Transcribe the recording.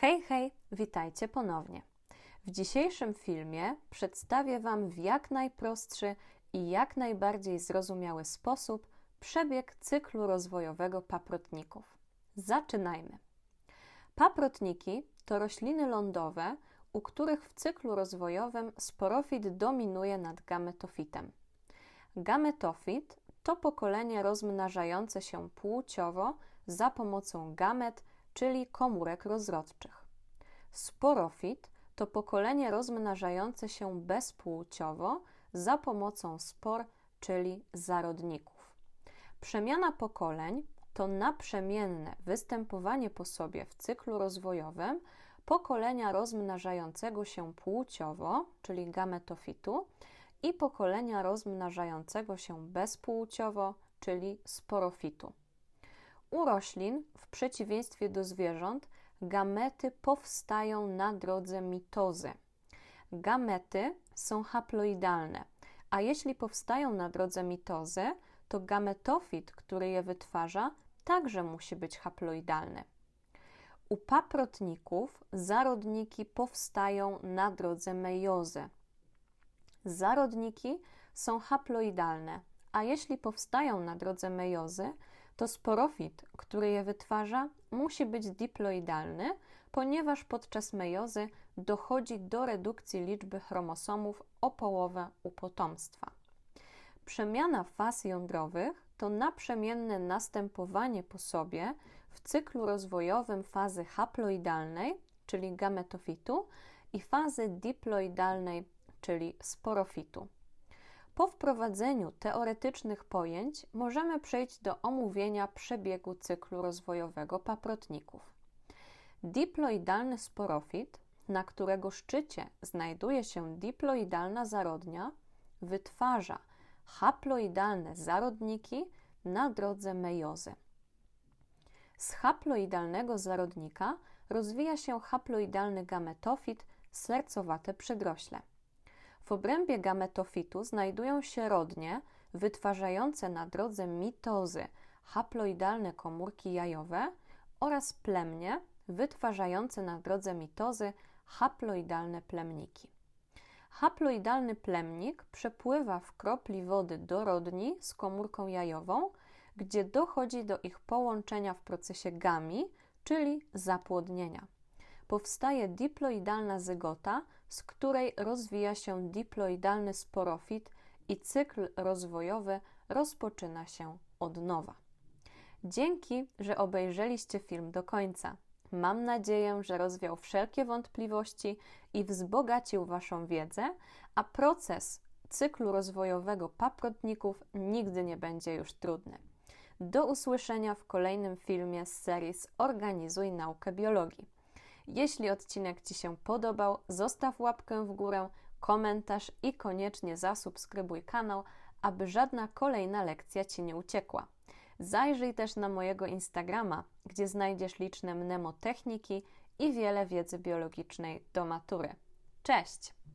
Hej, hej, witajcie ponownie. W dzisiejszym filmie przedstawię Wam w jak najprostszy i jak najbardziej zrozumiały sposób przebieg cyklu rozwojowego paprotników. Zaczynajmy. Paprotniki to rośliny lądowe, u których w cyklu rozwojowym sporofit dominuje nad gametofitem. Gametofit to pokolenie rozmnażające się płciowo za pomocą gamet, czyli komórek rozrodczych. Sporofit to pokolenie rozmnażające się bezpłciowo za pomocą spor, czyli zarodników. Przemiana pokoleń to naprzemienne występowanie po sobie w cyklu rozwojowym pokolenia rozmnażającego się płciowo, czyli gametofitu, i pokolenia rozmnażającego się bezpłciowo, czyli sporofitu. U roślin, w przeciwieństwie do zwierząt, gamety powstają na drodze mitozy. Gamety są haploidalne, a jeśli powstają na drodze mitozy, to gametofit, który je wytwarza, także musi być haploidalny. U paprotników zarodniki powstają na drodze mejozy. Zarodniki są haploidalne, a jeśli powstają na drodze mejozy, to sporofit, który je wytwarza, musi być diploidalny, ponieważ podczas mejozy dochodzi do redukcji liczby chromosomów o połowę u potomstwa. Przemiana faz jądrowych to naprzemienne następowanie po sobie w cyklu rozwojowym fazy haploidalnej, czyli gametofitu, i fazy diploidalnej, czyli sporofitu. Po wprowadzeniu teoretycznych pojęć możemy przejść do omówienia przebiegu cyklu rozwojowego paprotników. Diploidalny sporofit, na którego szczycie znajduje się diploidalna zarodnia, wytwarza haploidalne zarodniki na drodze mejozy. Z haploidalnego zarodnika rozwija się haploidalny gametofit, sercowate przedrośle. W obrębie gametofitu znajdują się rodnie wytwarzające na drodze mitozy haploidalne komórki jajowe oraz plemnie wytwarzające na drodze mitozy haploidalne plemniki. Haploidalny plemnik przepływa w kropli wody do rodni z komórką jajową, gdzie dochodzi do ich połączenia w procesie gami, czyli zapłodnienia. Powstaje diploidalna zygota, z której rozwija się diploidalny sporofit i cykl rozwojowy rozpoczyna się od nowa. Dzięki, że obejrzeliście film do końca. Mam nadzieję, że rozwiał wszelkie wątpliwości i wzbogacił Waszą wiedzę, a proces cyklu rozwojowego paprotników nigdy nie będzie już trudny. Do usłyszenia w kolejnym filmie z serii Zorganizuj naukę biologii. Jeśli odcinek Ci się podobał, zostaw łapkę w górę, komentarz i koniecznie zasubskrybuj kanał, aby żadna kolejna lekcja Ci nie uciekła. Zajrzyj też na mojego Instagrama, gdzie znajdziesz liczne mnemotechniki i wiele wiedzy biologicznej do matury. Cześć!